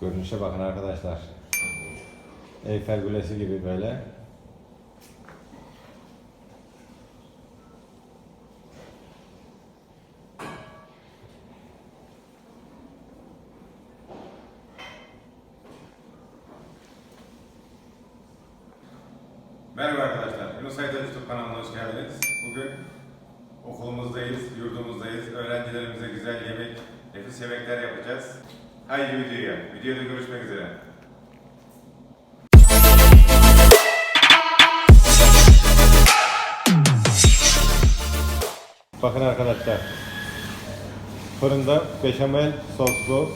Görünüşe bakın arkadaşlar. Eyfel Kulesi gibi böyle. Merhaba arkadaşlar, Yunus Ayda YouTube kanalına hoş geldiniz. Bugün okulumuzdayız, yurdumuzdayız. Öğrencilerimize güzel yemek, nefis yemekler yapacağız. Haydi videoya, videoda görüşmek üzere. Bakın arkadaşlar. Fırında beşamel soslu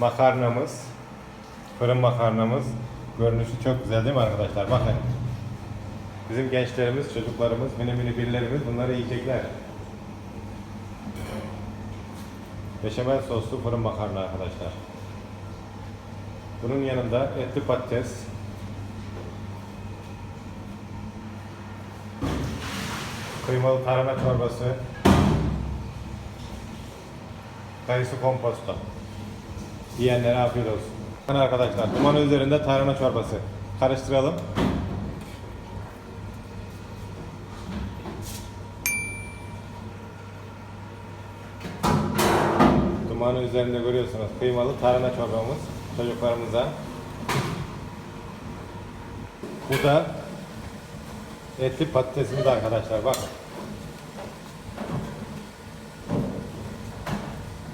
makarnamız. Fırın makarnamız. Görünüşü çok güzel değil mi arkadaşlar? Bakın. Bizim gençlerimiz, çocuklarımız, mini mini birilerimiz bunları yiyecekler. Beşamel soslu fırın makarna arkadaşlar. Bunun yanında etli patates, kıymalı tarhana çorbası, kayısı komposto. Yiyenlere afiyet olsun. Arkadaşlar, duman üzerinde tarhana çorbası. Karıştıralım. Dumanı üzerinde görüyorsunuz kıymalı tarhana çorbamız çocuklarımıza. Bu da etli patatesimiz arkadaşlar bakın.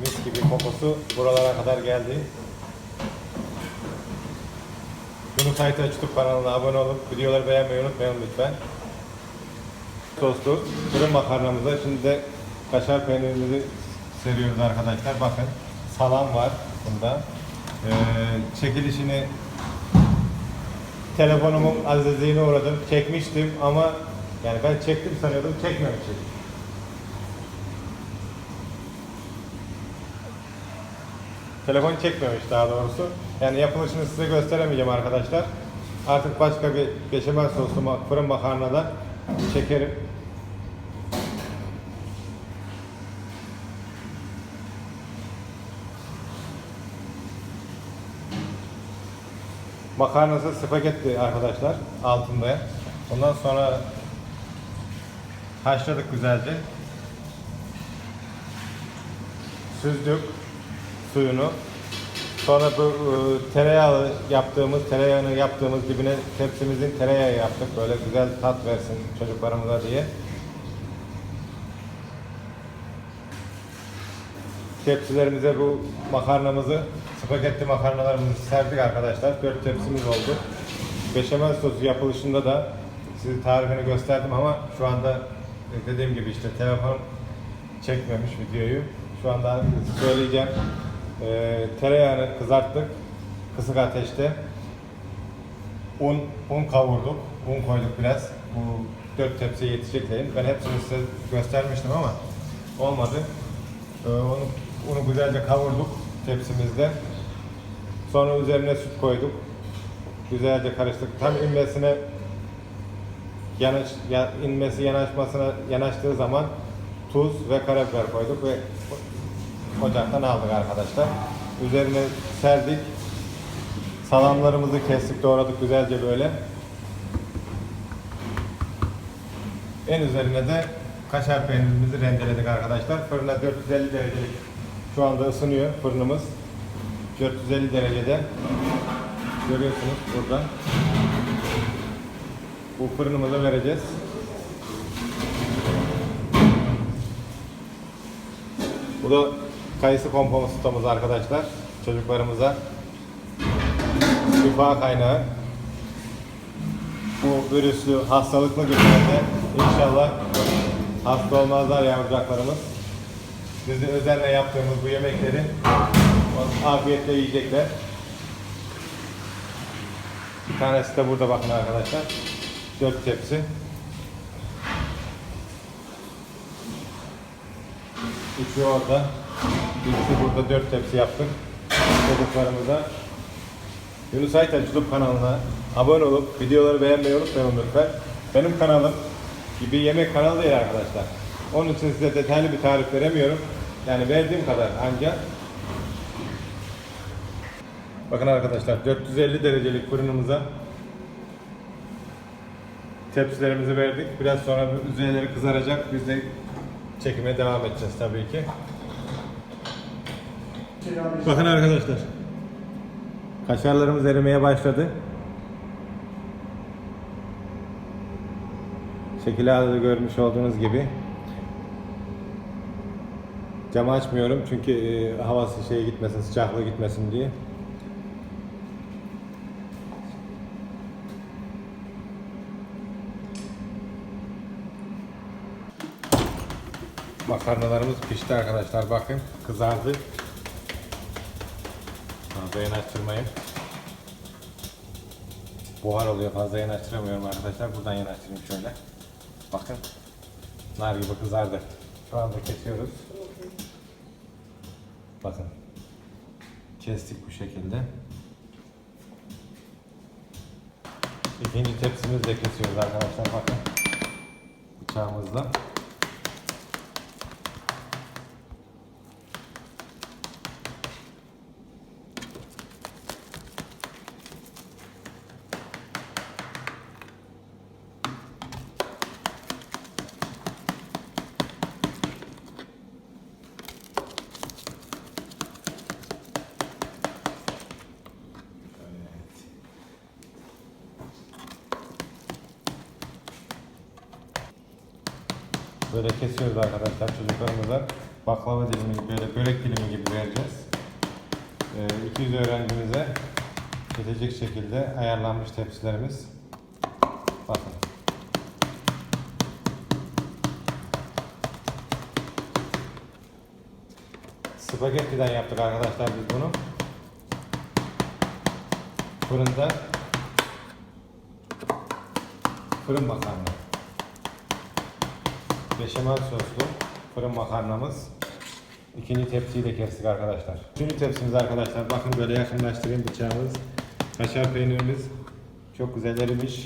Mis gibi kokusu buralara kadar geldi. Yunus Aytaç YouTube kanalına abone olup videoları beğenmeyi unutmayın lütfen. Soslu fırın makarnamıza şimdi de kaşar peynirimizi seriyoruz arkadaşlar. Bakın salam var bunda. Ee, çekilişini telefonumun azizliğine uğradım. Çekmiştim ama yani ben çektim sanıyordum çekmemişim. Telefon çekmemiş daha doğrusu. Yani yapılışını size gösteremeyeceğim arkadaşlar. Artık başka bir beşamel soslu fırın makarnadan çekerim. Makarnası spagetti arkadaşlar altında. Ondan sonra haşladık güzelce. Süzdük suyunu. Sonra bu e, tereyağı yaptığımız, tereyağını yaptığımız dibine tepsimizin tereyağı yaptık. Böyle güzel tat versin çocuklarımıza diye. Tepsilerimize bu makarnamızı, spagetti makarnalarımızı serdik arkadaşlar. Dört tepsimiz oldu. Beşamel sosu yapılışında da size tarifini gösterdim ama şu anda dediğim gibi işte telefon çekmemiş videoyu. Şu anda söyleyeceğim. Ee, tereyağını kızarttık kısık ateşte. Un, un kavurduk. Un koyduk biraz. Bu dört tepsiye yetecek değil. Ben hepsini size göstermiştim ama olmadı. Ee, onu, unu güzelce kavurduk tepsimizde. Sonra üzerine süt koyduk. Güzelce karıştırdık. Tam inmesine yanaş, ya, inmesi yanaşmasına yanaştığı zaman tuz ve karabiber koyduk ve ocaktan aldık arkadaşlar. Üzerine serdik. Salamlarımızı kestik, doğradık güzelce böyle. En üzerine de kaşar peynirimizi rendeledik arkadaşlar. Fırına 450 derecelik şu anda ısınıyor fırınımız. 450 derecede. Görüyorsunuz buradan. Bu fırınımıza vereceğiz. Bu da kayısı kompostomuz arkadaşlar. Çocuklarımıza şifa kaynağı. Bu virüslü hastalıklı günlerde inşallah hasta olmazlar yavrucaklarımız. De özenle yaptığımız bu yemekleri afiyetle yiyecekler. Bir tanesi de burada bakın arkadaşlar. Dört tepsi. Üçü orada. Birisi burada dört tepsi yaptık. Çocuklarımıza. Yunus Aytaç YouTube kanalına abone olup videoları beğenmeyi unutmayın lütfen. Benim kanalım gibi yemek kanalı değil arkadaşlar. Onun için size detaylı bir tarif veremiyorum. Yani verdiğim kadar ancak Bakın arkadaşlar 450 derecelik fırınımıza tepsilerimizi verdik. Biraz sonra üzerleri kızaracak. Biz de çekime devam edeceğiz tabii ki. Bakın arkadaşlar. Kaşarlarımız erimeye başladı. Şekil ağda görmüş olduğunuz gibi. Camı açmıyorum çünkü e, havası şeye gitmesin, sıcaklığı gitmesin diye. Makarnalarımız pişti arkadaşlar bakın kızardı. Fazla yanaştırmayın. Buhar oluyor fazla yanaştıramıyorum arkadaşlar. Buradan yanaştırayım şöyle. Bakın nar gibi kızardı. Şu anda kesiyoruz. Bakın. Kestik bu şekilde. İkinci tepsimizi de kesiyoruz arkadaşlar bakın. Bıçağımızla. Böyle kesiyoruz arkadaşlar çocuklarımıza. Baklava dilimi böyle börek dilimi gibi vereceğiz. Ee, 200 öğrencimize yetecek şekilde ayarlanmış tepsilerimiz. Bakın. Spagettiden yaptık arkadaşlar biz bunu. Fırında fırın makarna. Beşamel soslu fırın makarnamız. İkinci tepsiyi de kestik arkadaşlar. Üçüncü tepsimiz arkadaşlar. Bakın böyle yakınlaştırayım bıçağımız. Kaşar peynirimiz çok güzel erimiş.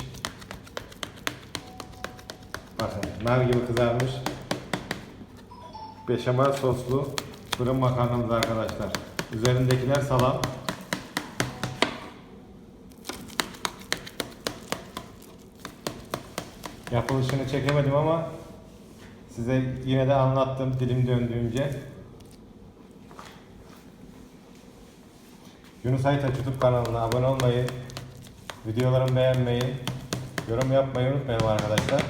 Bakın nar gibi kızarmış. Beşamel soslu fırın makarnamız arkadaşlar. Üzerindekiler salam. Yapılışını çekemedim ama size yine de anlattım dilim döndüğünce. Yunus Aytaç YouTube kanalına abone olmayı, videolarımı beğenmeyi, yorum yapmayı unutmayın arkadaşlar.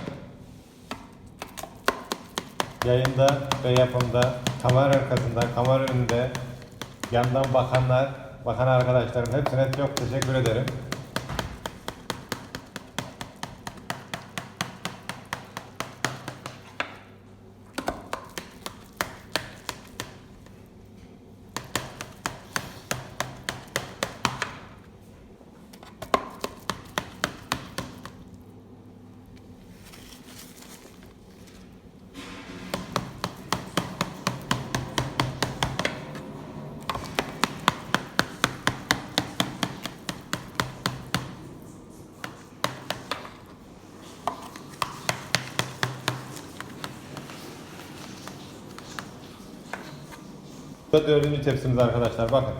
Yayında ve yapımda, kamera arkasında, kamera önünde, yandan bakanlar, bakan arkadaşlarım hepsine çok teşekkür ederim. Bu da dördüncü tepsimiz arkadaşlar bakın.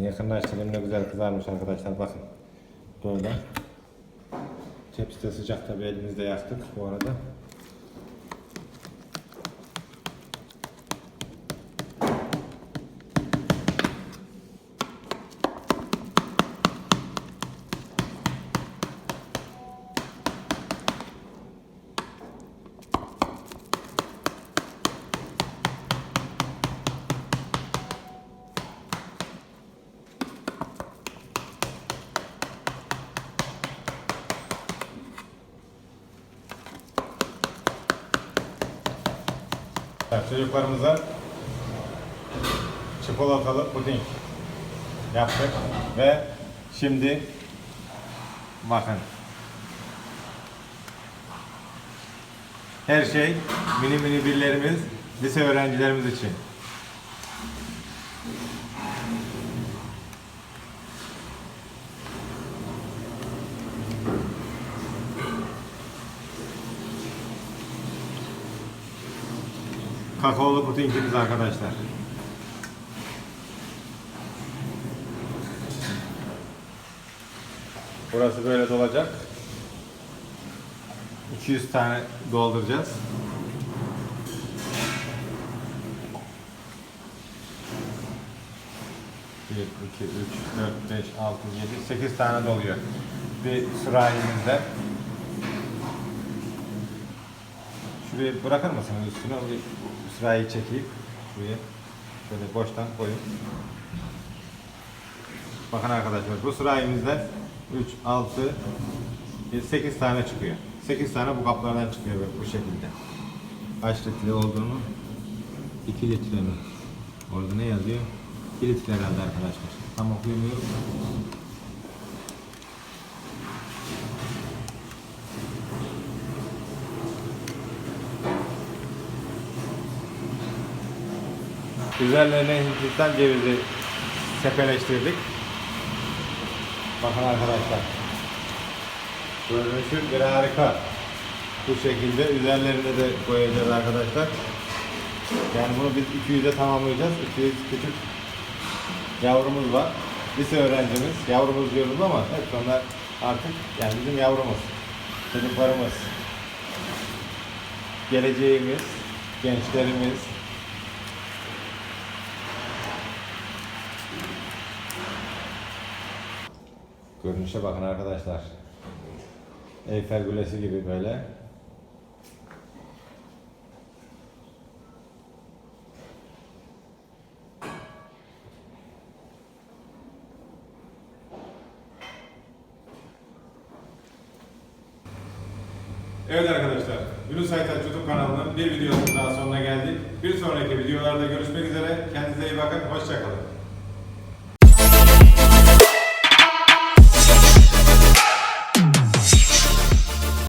Yakınlaştırayım ne güzel kızarmış arkadaşlar bakın. Böyle. Tepsi de sıcak tabi elimizde yaktık bu arada. Çocuklarımıza çikolatalı puding yaptık ve şimdi bakın her şey mini mini birlerimiz lise öğrencilerimiz için. Kakaolu pudingimiz arkadaşlar. Burası böyle dolacak. 200 tane dolduracağız. Bir, iki, üç, dört, beş, altı, yedi, sekiz tane doluyor. Bir sürahimizde. Şuraya bırakır mısınız üstüne? Sürahiyi çekeyim. Şuraya şöyle boştan koyun. Bakın arkadaşlar bu sırayımızda 3, 6, 8 tane çıkıyor. 8 tane bu kaplardan çıkıyor böyle bu şekilde. Kaç litre olduğunu 2 litre mi? Orada ne yazıyor? 2 litre herhalde arkadaşlar. Tam okuyamıyorum. Üzerlerine Hindistan cevizi sepeleştirdik. Bakın arkadaşlar. Görünüşü bir harika. Bu şekilde üzerlerine de koyacağız arkadaşlar. Yani bunu biz 200'e tamamlayacağız. 200 küçük yavrumuz var. Lise öğrencimiz. Yavrumuz diyoruz ama hep onlar artık yani bizim yavrumuz. Çocuklarımız. Geleceğimiz, gençlerimiz, Görünüşe bakın arkadaşlar. Eyfel Kulesi gibi böyle. Evet arkadaşlar, Yunus Aytaç YouTube kanalının bir videosunun daha sonuna geldik. Bir sonraki videolarda görüşmek üzere. Kendinize iyi bakın, hoşçakalın.